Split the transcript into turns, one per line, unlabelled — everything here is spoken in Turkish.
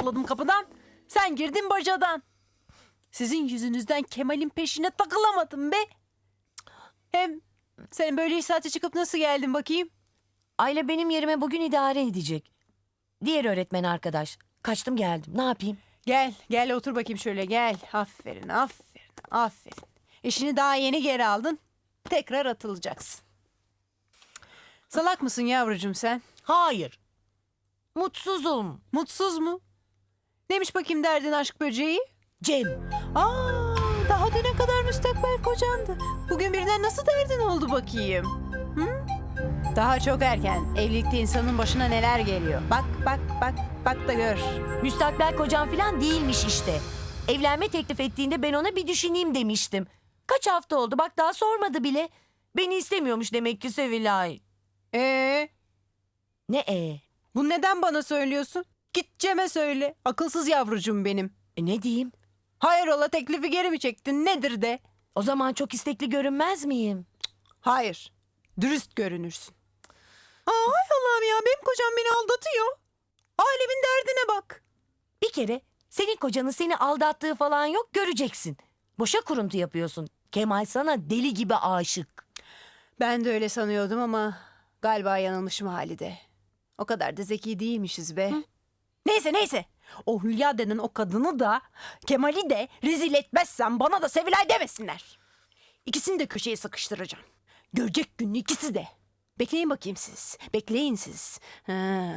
atladım kapıdan. Sen girdin bacadan. Sizin yüzünüzden Kemal'in peşine takılamadım be. Hem sen böyle saate çıkıp nasıl geldin bakayım?
Ayla benim yerime bugün idare edecek. Diğer öğretmen arkadaş. Kaçtım geldim. Ne yapayım?
Gel, gel otur bakayım şöyle gel. Aferin, aferin, aferin. İşini daha yeni geri aldın. Tekrar atılacaksın. Salak mısın yavrucuğum sen?
Hayır. Mutsuzum.
Mutsuz mu? Neymiş bakayım derdin aşk böceği?
Cem.
Aa, daha düne kadar müstakbel kocandı. Bugün birden nasıl derdin oldu bakayım? Hı? Daha çok erken. Evlilikte insanın başına neler geliyor. Bak, bak, bak, bak da gör.
Müstakbel kocam falan değilmiş işte. Evlenme teklif ettiğinde ben ona bir düşüneyim demiştim. Kaç hafta oldu bak daha sormadı bile. Beni istemiyormuş demek ki Sevilay.
Ee,
Ne e?
bunu neden bana söylüyorsun? Git Cem'e söyle. Akılsız yavrucuğum benim.
E ne diyeyim?
Hayrola teklifi geri mi çektin? Nedir de?
O zaman çok istekli görünmez miyim?
Hayır. Dürüst görünürsün. Aa, hay Allah'ım ya benim kocam beni aldatıyor. Alemin derdine bak.
Bir kere senin kocanın seni aldattığı falan yok göreceksin. Boşa kuruntu yapıyorsun. Kemal sana deli gibi aşık.
Ben de öyle sanıyordum ama galiba yanılmışım Halide. O kadar da zeki değilmişiz be. Neyse neyse. O Hülya denen o kadını da Kemal'i de rezil etmezsem bana da Sevilay demesinler. İkisini de köşeye sıkıştıracağım. Görecek gününü ikisi de. Bekleyin bakayım siz. Bekleyin siz. Ha.